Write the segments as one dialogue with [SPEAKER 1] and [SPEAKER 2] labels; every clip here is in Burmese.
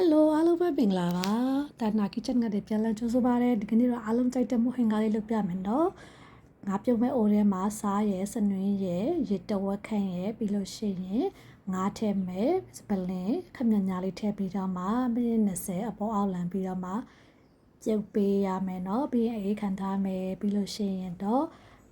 [SPEAKER 1] Hello အားလုံးပဲမင်္ဂလာပါတာနာကီချန်ကတဲ့ပြန်လည်ကြိုဆိုပါရစေဒီကနေ့တော့အားလုံးကြိုက်တဲ့မုဟင်ကားလေးလုပ်ပြမယ်နော်ငါပြုတ်မဲ့အိုထဲမှာစားရယ်စနွင်းရယ်ရစ်တဝက်ခန့်ရယ်ပြီးလို့ရှိရင်ငါးထည့်မဲ့စပလင်ခမညာလေးထည့်ပြီးတော့မှမိနစ်20အပေါ်အောက်လန်ပြီးတော့မှပြုတ်ပေးရမယ်နော်ပြီးရင်အေးခံထားမယ်ပြီးလို့ရှိရင်တော့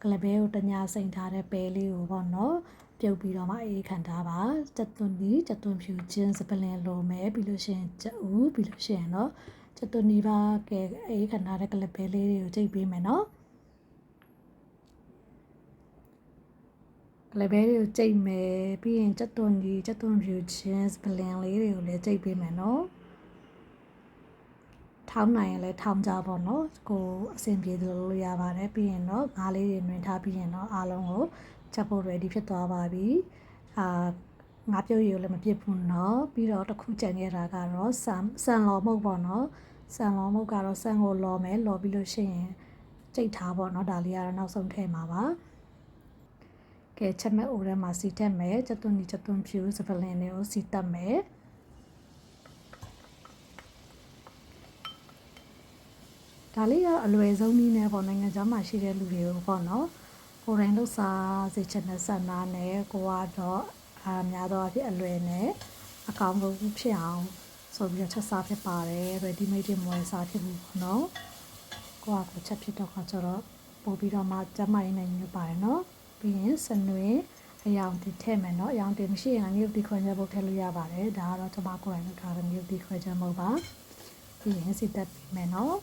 [SPEAKER 1] ကလဘဲကိုတညာစိန်ထားတဲ့ပဲလေးကိုပေါ့နော်ပြုတ်ပြီးတော့မှအေးခံထားပါစက်သွန်ဒီစက်သွန်ဖြူချင်းစပလင်လိုမယ်ပြီးလို့ရှိရင်ကျဦးပြီးလို့ရှိရင်တော့စက်သွန်ဒီပါကဲအေးခံထားတဲ့ကလဘဲလေးတွေကိုကြိတ်ပေးမယ်နော်ကလဘဲတွေကိုကြိတ်မယ်ပြီးရင်စက်သွန်ဒီစက်သွန်ဖြူချင်းစပလင်လေးတွေကိုလည်းကြိတ်ပေးမယ်နော် ထောင်းနိုင်ရင်လည်းထောင်းကြပါတော့ကိုအဆင်ပြေသလိုလုပ်ရပါတယ်ပြီးရင်တော့ငါးလေးတွေနှွင်ထားပြီးရင်တော့အားလုံးကိုချက်ဖို့ ready ဖြစ်သွားပါပြီအာငါပြုတ်ရည်လည်းမပြစ်ဘူးเนาะပြီးတော့တစ်ခုကြံခဲ့တာကတော့ဆန်ဆန်လော်မုတ်ပေါ့เนาะဆန်လော်မုတ်ကတော့ဆန်ကိုလော်မယ်လော်ပြီးလို့ရှိရင်ကြိတ်ထားပေါ့เนาะဒါလေးကတော့နောက်ဆုံးထည့်မှာပါကဲချက်မဲ့အိုထဲမှာစီတက်မယ်ချက်သွန်းဒီချက်သွန်းဖြူစပလင်တွေကိုစီတက်မယ် ဒါလေးကအလွယ်ဆုံးနည်းနဲ့ပေါ့နိုင်ငံခြားမှာရှိတဲ့လူတွေကိုပေါ့နော်ကိုယ်တိုင်လှုပ်ရှားစေချင်တဲ့ဆန္ဒနဲ့ကိုကတော့အာများတော့အဖြစ်အလွယ်နဲ့အကောင်းဆုံးဖြစ်အောင်ဆိုပြီးတော့ချက်စားဖြစ်ပါတယ် ready made တွေမဝယ်စားဖြစ်ဘူးပေါ့နော်ကိုကကိုချက်ဖြစ်တော့ခါကျတော့ပို့ပြီးတော့မှကျမရင်းနိုင်ညပါတယ်နော်ပြီးရင်စနွေအယောင်တင်ထည့်မယ်နော်အယောင်တင်မရှိရင်ငရုတ်ဒီခွဲချက်ပုတ်ထည့်လို့ရပါတယ်ဒါကတော့ကျမကိုယ်တိုင်လုပ်ထားတဲ့ငရုတ်ဒီခွဲချက်မဟုတ်ပါပြီးရင်စစ်တက်ပြီးမယ်နော်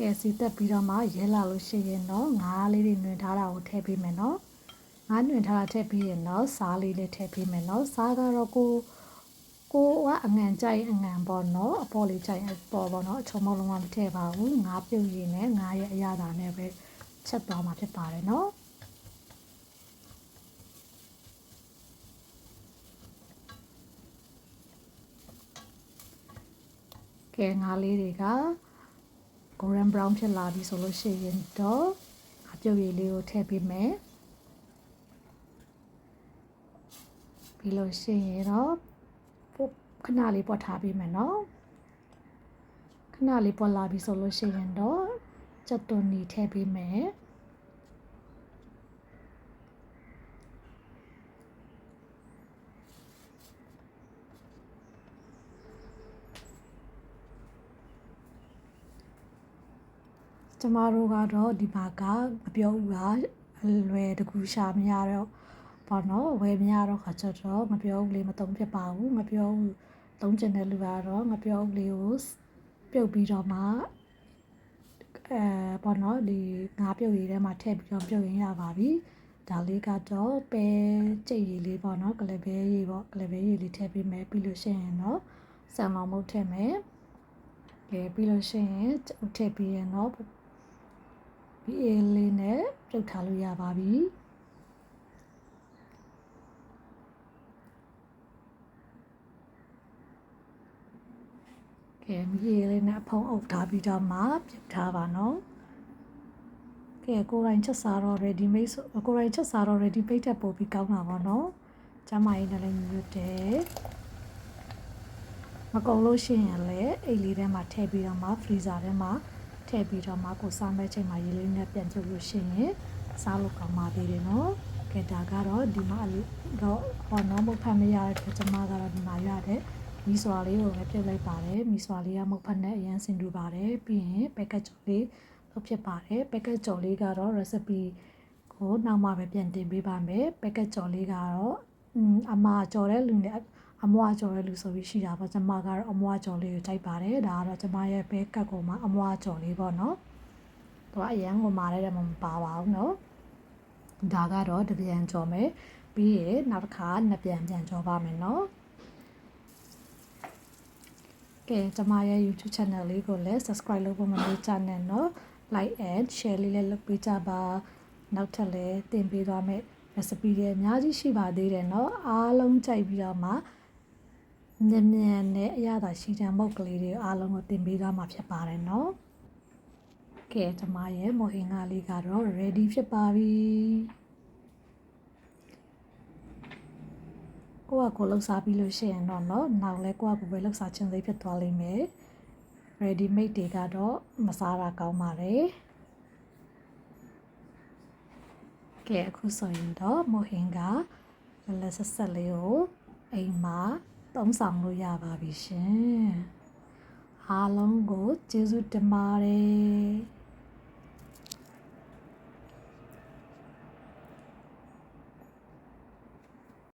[SPEAKER 1] ကဲစီတက်ပြီးတော့မှရဲလာလို့ရှိရင်တော့ငါးလေးတွေနှွင်ထားတာကိုထည့်ပေးမယ်နော်ငါးနှွင်ထားတာထည့်ပြီးရင်တော့စားလေးလေးထည့်ပေးမယ်နော်စားကတော့ကိုကိုကအငံကြိုက်အငံပေါ့နော်အပေါ်လေးကြိုက်အပေါ်ပေါ့နော်အချုံမလုံးဝမထည့်ပါဘူးငါးပြုတ်ရည်နဲ့ငါးရဲ့အရသာနဲ့ပဲချက်သွားမှာဖြစ်ပါတယ်နော်ကဲငါးလေးတွေက golden brown ဖြစ်လာပြီဆိုလို့ရှိရင်တော့အပြုတ်ရည်လေးကိုထည့်ပေးမယ်ပြီးလို့ရှိရင်တော့ခဏလေးပွက်ထားပေးမယ်နော်ခဏလေးပွက်လာပြီဆိုလို့ရှိရင်တော့ချက်သွန်နီထည့်ပေးမယ် ကျမတို့ကတော့ဒီမှာကမပြောဘူးကအလွယ်တကူရှာမရတော့ပေါ့နော်ဝယ်မရတော့ခါကျတော့မပြောဘူးလေမတုံးဖြစ်ပါဘူးမပြောဘူးသုံးကျင်တဲ့လူကတော့မပြောဘူးလေကိုပြုတ်ပြီးတော့မှအဲပေါ့နော်ဒီငါးပြုတ်ရည်ထဲမှာထည့်ပြီးတော့ပြုတ်ရင်ရပါပြီဒါလေးကတော့ပဲကြိတ်ရည်လေးပေါ့နော်ကလဘဲရည်ပေါ့ကလဘဲရည်လေးထည့်ပေးမယ်ပြီးလို့ရှိရင်တော့ဆန်လောင်မုတ်ထည့်မယ်ကဲပြီးလို့ရှိရင်ထည့်ပြီးရင်တော့ ဒီအေးလေးနဲ့ပြုတ်ထားလို့ရပါပြီကဲမီးလေးနဲ့ဖုံးအုပ်ထားပြီးတော့မှပြုတ်ထားပါနော်ကဲကိုရိုင်းချက်စားတော့ ready made ဆိုကိုရိုင်းချက်စားတော့ ready made တက်ပို့ပြီးကောင်းတာပါနော်ကျမကြီးနဲ့လည်းညွတ်တယ်မကုန်လို့ရှိရင်လည်းအိတ်လေးထဲမှာထည့်ပြီးတော့မှ freezer ထဲမှာ ထည့်ပြီးတော့မှကိုစားမဲ့ချိန်မှာရေလေးနဲ့ပြန်ချုပ်လို့ရှိရင်စားလို့ကောင်းပါသေးတယ်နော်ကဲဒါကတော့ဒီမှာတော့ဟောနော်မဟုတ်ဖတ်မရတဲ့အတွက်ကျွန်မကတော့ဒီမှာရတဲ့မီဆွာလေးကိုပဲပြုတ်လိုက်ပါတယ်မီဆွာလေးကမဟုတ်ဖတ်နဲ့အရင်ဆင်တူပါတယ်ပြီးရင်ပက်ကတ်ကြော်လေးလုပ်ဖြစ်ပါတယ်ပက်ကတ်ကြော်လေးကတော့ recipe ကိုနောက်မှပဲပြန်တင်ပေးပါမယ်ပက်ကတ်ကြော်လေးကတော့အမကြော်တဲ့လူနဲ့ အမွားကျော်တဲ့လူဆိုပြီးရှိတာပေါ့ကျမကတော့အမွားကျော်လေးကိုကြိုက်ပါတယ်ဒါကတော့ကျမရဲ့ဘဲကတ်ကောင်မှာအမွားကျော်လေးပေါ့နော်သူကအရန်ကိုမာတဲ့တမမပါပါဘူးနော်ဒါကတော့တပြန်ကျော်မယ်ပြီးရနောက်တစ်ခါနှစ်ပြန်ပြန်ကျော်ပါမယ်နော်ကဲကျမရဲ့ YouTube channel လေးကိုလည်း subscribe လုပ်ဖို့မလေးချနဲ့နော် like and share လေးလည်းလုပ်ပေးကြပါနောက်ထပ်လည်းတင်ပေးသွားမယ် recipe တွေအများကြီးရှိပါသေးတယ်နော်အားလုံးကြိုက်ပြီးတော့မှ မြန်မြန်နဲ့အရသာရှိတဲ့မုတ်ကလေးတွေအားလုံးကိုတင်ပေးသွားမှာဖြစ်ပါတယ်နော်။ကဲဓမ္မရဲ့မိုဟင်္ဂလေးကတော့ ready ဖြစ်ပါပြီ။ကိုကကိုလှုပ်ရှားပြီးလို့ရှိရင်တော့နော်နောက်လဲကိုကကိုပဲလှုပ်ရှားခြင်းစိဖြစ်သွားလိမ့်မယ်။ ready made တွေကတော့မစားတာကောင်းပါတယ်။ကဲအခုဆိုရင်တော့မိုဟင်္ဂလက်လက်ဆက်ဆက်လေးကိုအိမ်မှာ သုံးဆောင်လို့ရပါပြီရှင်အားလုံးကိုကျေးဇူးတင်ပါတယ်